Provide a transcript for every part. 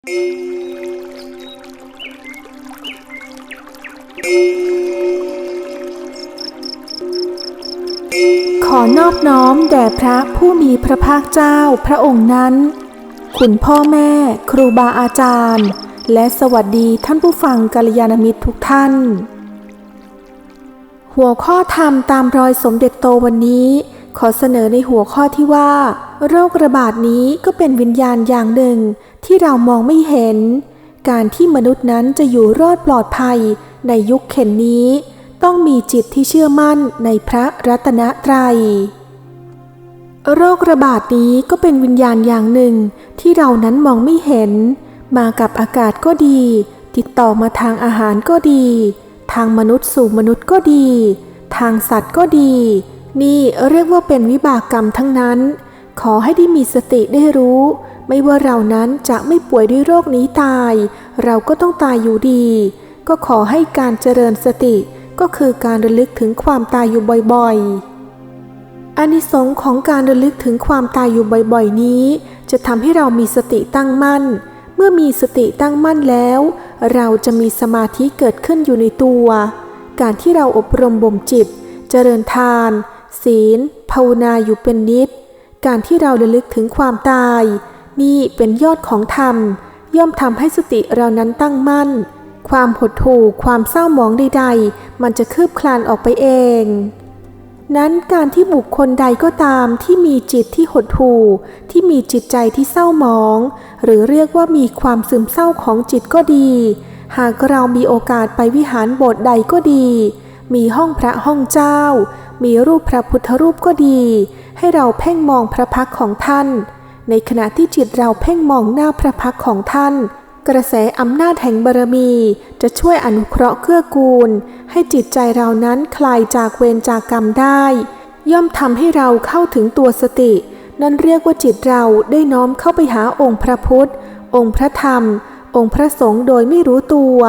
ขอนอบน้อมแด่พระผู้มีพระภาคเจ้าพระองค์นั้น คุณพ่อแม่ครูบาอาจารย์ และสวัสดีท่านผู้ฟังกัลยาณมิตรทุกท่าน หัวข้อธรรมตามรอยสมเด็จโตวันนี้ ขอเสนอในหัวข้อที่ว่า โรคระบาดนี้ก็เป็นวิญญาณอย่างหนึ่ง ที่เรามองไม่เห็น การที่มนุษย์นั้นจะอยู่รอดปลอดภัยในยุคเข็นนี้ ต้องมีจิตที่เชื่อมั่นในพระรัตนตรัย โรคระบาดนี้ก็เป็นวิญญาณอย่างหนึ่งที่เรานั้นมองไม่เห็น มากับอากาศก็ดี ติดต่อมาทางอาหารก็ดี ทางมนุษย์สู่มนุษย์ก็ดี ทางสัตว์ก็ดี นี่เรียกว่าเป็นวิบากกรรมทั้งนั้น ขอให้ได้มีสติได้รู้ ไม่ว่าเรานั้นจะไม่ป่วยด้วยโรคนี้ตาย เราก็ต้องตายอยู่ดี ก็ขอให้การเจริญสติก็คือการระลึกถึงความตายอยู่บ่อยๆอานิสงส์ของการระลึกถึงความตายอยู่บ่อยๆนี้ จะทำให้เรามีสติตั้งมั่น เมื่อมีสติตั้งมั่นแล้ว เราจะมีสมาธิเกิดขึ้นอยู่ในตัว การที่เราอบรมบ่มจิต เจริญทาน ศีล ภาวนาอยู่เป็นนิด การที่เราระลึกถึงความตาย นี่เป็นยอดของธรรม ย่อมทำให้สติเรานั้นตั้งมั่น ความหดหู่ความเศร้าหมองใดๆ มันจะคืบคลานออกไปเอง นั้นการที่บุคคลใดก็ตามที่มีจิตที่หดหู่ ที่มีจิตใจที่เศร้าหมอง หรือเรียกว่ามีความซึมเศร้าของจิตก็ดี หากเรามีโอกาสไปวิหารโบสถ์ใดก็ดี มีห้องพระห้องเจ้า มีรูปพระพุทธรูปก็ดี ให้เราเพ่งมองพระพักของท่าน ในขณะที่จิตเราเพ่งมองหน้าพระพักของท่าน กระแสอำนาจแห่งบารมี จะช่วยอนุเคราะห์เกื้อกูล ให้จิตใจเรานั้นคลายจากเวรจากกรรมได้ ย่อมทำให้เราเข้าถึงตัวสติ นั่นเรียกว่าจิตเราได้น้อมเข้าไปหาองค์พระพุทธ องค์พระธรรม องค์พระสงฆ์โดยไม่รู้ตัว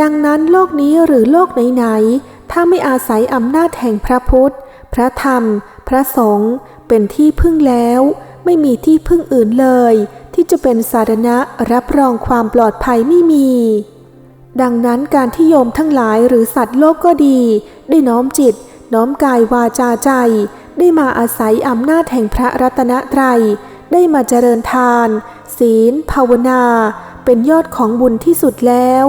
ดังนั้นโลกนี้หรือโลกไหนๆถ้าไม่อาศัยอำนาจแห่งพระพุทธ พระธรรม พระสงฆ์เป็นที่พึ่งแล้ว ไม่มีที่พึ่งอื่นเลย ที่จะเป็นสารณะรับรองความปลอดภัยไม่มี ดังนั้นการที่โยมทั้งหลายหรือสัตว์โลกก็ดี ได้น้อมจิต น้อมกายวาจาใจ ได้มาอาศัยอำนาจแห่งพระรัตนตรัย ได้มาเจริญทาน ศีล ภาวนา เป็นยอดของบุญที่สุดแล้ว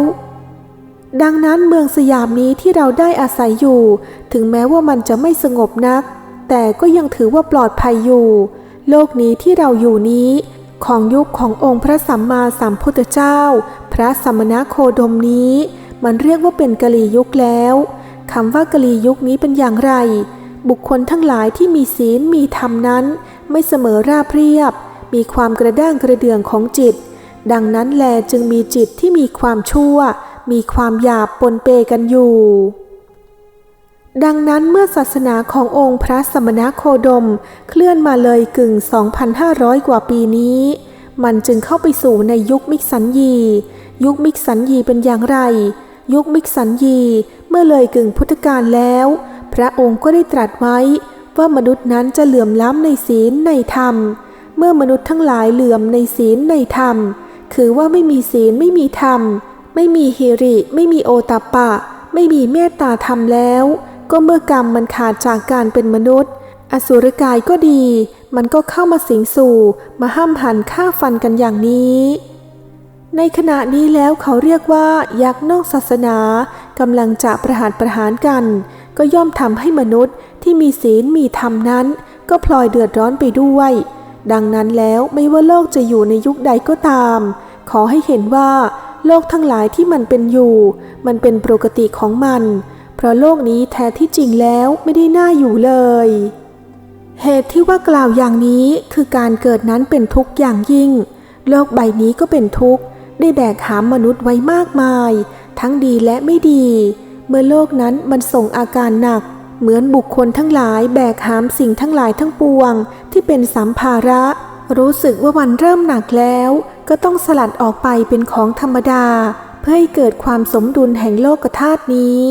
ดังนั้นเมืองสยามนี้ที่เราได้อาศัยอยู่ ถึงแม้ว่ามันจะไม่สงบนัก แต่ก็ยังถือว่าปลอดภัยอยู่ โลกนี้ที่เราอยู่นี้ ของยุคขององค์พระสัมมาสัมพุทธเจ้า พระสมณโคดมนี้ มันเรียกว่าเป็นกะลียุคแล้วคำว่ากะลียุคนี้เป็นอย่างไร บุคคลทั้งหลายที่มีศีลมีธรรมนั้น ไม่เสมอราบเรียบ มีความกระด้างกระเดื่องของจิต ดังนั้นแลจึงมีจิตที่มีความชั่ว มีความหยาบปนเปกันอยู่ ดังนั้นเมื่อศาสนาขององค์พระสมณโคดม เคลื่อนมาเลยกึ่ง 2,500 กว่าปีนี้ มันจึงเข้าไปสู่ในยุคมิกสัญญียุคมิกสัญญีเป็นอย่างไร ยุคมิกสัญญีเมื่อเลยกึ่งพุทธกาลแล้ว พระองค์ก็ได้ตรัสไว้ ว่ามนุษย์นั้นจะเหลื่อมล้ำในศีลในธรรม เมื่อมนุษย์ทั้งหลายเหลื่อมในศีลในธรรม คือว่าไม่มีศีลไม่มีธรรม ไม่มีฮิริ ไม่มีโอตปปะ ไม่มีเมตตาธรรมแล้ว ก็เมื่อกรรมมันขาดจากการเป็นมนุษย์ อสุรกายก็ดี มันก็เข้ามาสิงสู่ มาห้ามหันฆ่าฟันกันอย่างนี้ ในขณะนี้แล้วเขาเรียกว่ายักษ์นอกศาสนากำลังจะประหารประหารกัน ก็ย่อมทำให้มนุษย์ที่มีศีลมีธรรมนั้น ก็พลอยเดือดร้อนไปด้วย ดังนั้นแล้วไม่ว่าโลกจะอยู่ในยุคใดก็ตาม ขอให้เห็นว่า โลกทั้งหลายที่มันเป็นอยู่ มันเป็นปกติของมัน ราะโลกนี้แท้ที่จริงแล้วไม่ได้น่าอยู่เลย เหตุที่ว่ากล่าวอย่างนี้คือการเกิดนั้นเป็นทุกข์อย่างยิ่ง โลกใบนี้ก็เป็นทุกข์ ได้แบกหามมนุษย์ไว้มากมาย ทั้งดีและไม่ดี เมื่อโลกนั้นมันส่งอาการหนัก เหมือนบุคคลทั้งหลายแบกหามสิ่งทั้งหลายทั้งปวง ที่เป็นสัมภาระ รู้สึกว่าวันเริ่มหนักแล้ว ก็ต้องสลัดออกไปเป็นของธรรมดา เพื่อให้เกิดความสมดุลแห่งโลกธาตุนี้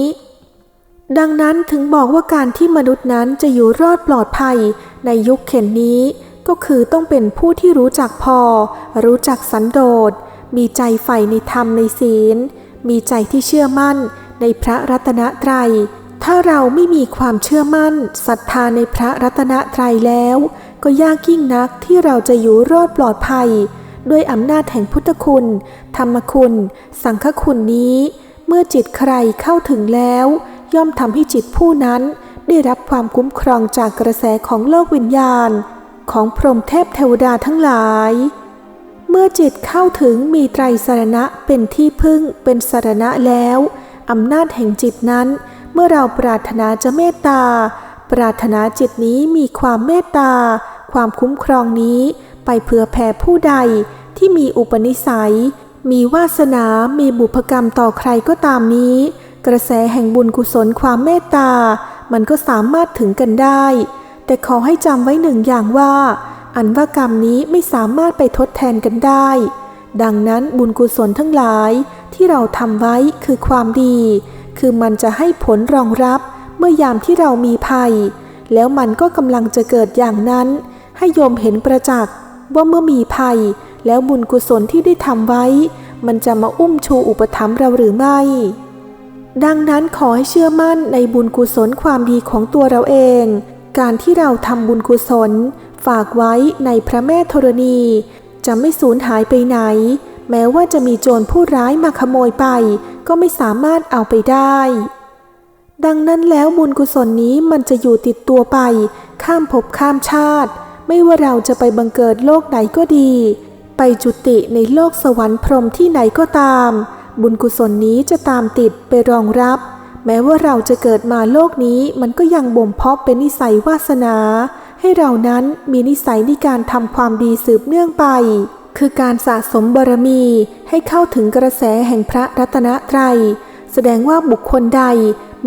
ดังนั้นถึงบอกว่าการที่มนุษย์นั้นจะอยู่รอดปลอดภัยในยุคเข็นนี้ ก็คือต้องเป็นผู้ที่รู้จักพอ รู้จักสันโดษ มีใจใฝ่ในธรรมในศีล มีใจที่เชื่อมั่นในพระรัตนตรัย ถ้าเราไม่มีความเชื่อมั่นศรัทธาในพระรัตนตรัยแล้ว ก็ยากยิ่งนักที่เราจะอยู่รอดปลอดภัย ด้วยอำนาจแห่งพุทธคุณ ธรรมคุณ สังฆคุณนี้ เมื่อจิตใครเข้าถึงแล้ว ย่อมทำให้จิตผู้นั้นได้รับความคุ้มครองจากกระแสของโลกวิญญาณ ของพรหมเทพเทวดาทั้งหลาย เมื่อจิตเข้าถึงมีไตรสรณะเป็นที่พึ่งเป็นสรณะแล้วอำนาจแห่งจิตนั้น เมื่อเราปรารถนาจะเมตตา ปรารถนาจิตนี้มีความเมตตา ความคุ้มครองนี้ ไปเผื่อแผ่ผู้ใดที่มีอุปนิสัย มีวาสนา มีบุพกรรมต่อใครก็ตามนี้ กระแสแห่งบุญกุศลความเมตตา มันก็สามารถถึงกันได้ แต่ขอให้จำไว้หนึ่งอย่างว่า อันว่ากรรมนี้ไม่สามารถไปทดแทนกันได้ ดังนั้นบุญกุศลทั้งหลายที่เราทำไว้คือความดี คือมันจะให้ผลรองรับเมื่อยามที่เรามีภัย แล้วมันก็กำลังจะเกิดอย่างนั้น ให้โยมเห็นประจักษ์ว่าเมื่อมีภัย แล้วบุญกุศลที่ได้ทำไว้ มันจะมาอุ้มชูอุปถัมภ์เราหรือไม่ ดังนั้นขอให้เชื่อมั่นในบุญกุศลความดีของตัวเราเอง การที่เราทำบุญกุศล ฝากไว้ในพระแม่ธรณี จะไม่สูญหายไปไหน แม้ว่าจะมีโจรผู้ร้ายมาขโมยไป ก็ไม่สามารถเอาไปได้ ดังนั้นแล้วบุญกุศลนี้มันจะอยู่ติดตัวไป ข้ามภพข้ามชาติ ไม่ว่าเราจะไปบังเกิดโลกไหนก็ดี ไปจุติในโลกสวรรค์พรหมที่ไหนก็ตาม บุญกุศลนี้จะตามติดไปรองรับ แม้ว่าเราจะเกิดมาโลกนี้มันก็ยังบ่มเพาะเป็นนิสัยวาสนา ให้เรานั้นมีนิสัยในการทำความดีสืบเนื่องไป คือการสะสมบารมีให้เข้าถึงกระแสแห่งพระรัตนตรัย แสดงว่าบุคคลใด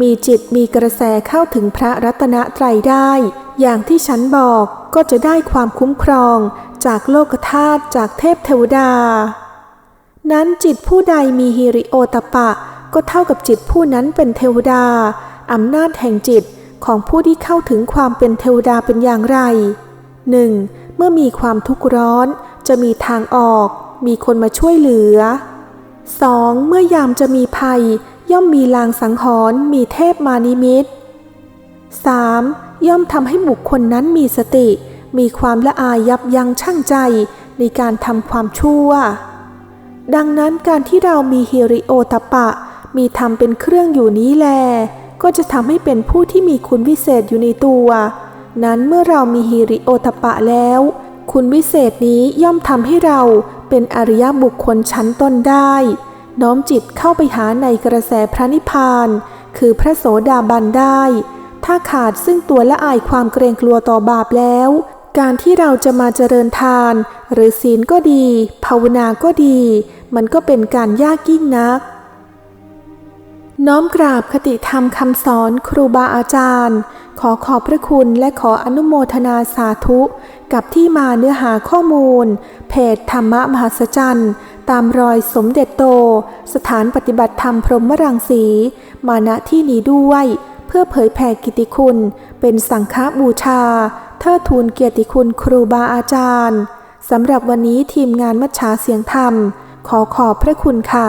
มีจิตมีกระแสเข้าถึงพระรัตนตรัยได้ อย่างที่ฉันบอกก็จะได้ความคุ้มครอง จากโลกธาตุจากเทพเทวดา นั้นจิตผู้ใดมีฮิริโอตปะ ก็เท่ากับจิตผู้นั้นเป็นเทวดา อำนาจแห่งจิตของผู้ที่เข้าถึงความเป็นเทวดาเป็นอย่างไร 1. เมื่อมีความทุกข์ร้อน จะมีทางออก มีคนมาช่วยเหลือ 2. เมื่อยามจะมีภัย ย่อมมีลางสังหรณ์มีเทพมานิมิต 3. ย่อมทำให้บุคคลนั้นมีสติ มีความละอายยับยั้งชั่งใจในการทำความชั่ว ดังนั้นการที่เรามีฮิริโอตปะ มีธรรมเป็นเครื่องอยู่นี้แล ก็จะทำให้เป็นผู้ที่มีคุณวิเศษอยู่ในตัว นั้นเมื่อเรามีฮิริโอตปปะแล้ว คุณวิเศษนี้ย่อมทำให้เราเป็นอริยบุคคลชั้นต้นได้ น้อมจิตเข้าไปหาในกระแสพระนิพพาน คือพระโสดาบันได้ ถ้าขาดซึ่งตัวละอายความเกรงกลัวต่อบาปแล้วการที่เราจะมาเจริญทาน หรือศีลก็ดี ภาวนาก็ดี มันก็เป็นการยากยิ่งนัก น้อมกราบคติธรรมคำสอนครูบาอาจารย์ ขอขอบพระคุณและขออนุโมทนาสาธุ กับที่มาเนื้อหาข้อมูล เพจธรรมมหัศจรรย์ตามรอยสมเด็จโต สถานปฏิบัติธรรมพรหมรังสี มาณที่นี้ด้วย เพื่อเผยแผ่กิตติคุณ เป็นสังฆบูชา เทิดทูนเกียรติคุณครูบาอาจารย์สำหรับวันนี้ทีมงานมัชชาเสียงธรรม ขอขอบพระคุณค่ะ